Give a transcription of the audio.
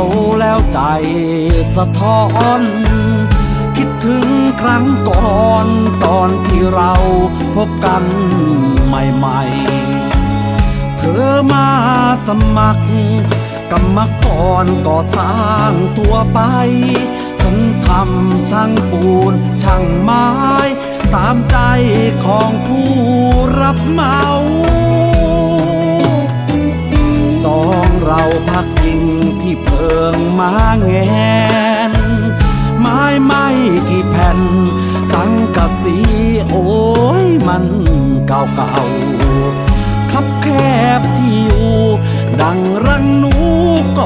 วแล้วใจสะท้อน คิดถึงครั้งก่อนตอนที่เราพบกันใหม่ๆ เธอมาสมัคร กรรมกรก่อสร้างตัวไป ฉันทำช่างปูนช่างไม้ ตามใจของผู้รับเหมา สองเราพักพิง เพิงมาแงน ไม้ไม่กี่แผ่น สังกะสีโอ้ยมันเก่าเก่าคับแคบที่อยู่ ดังรังนูก็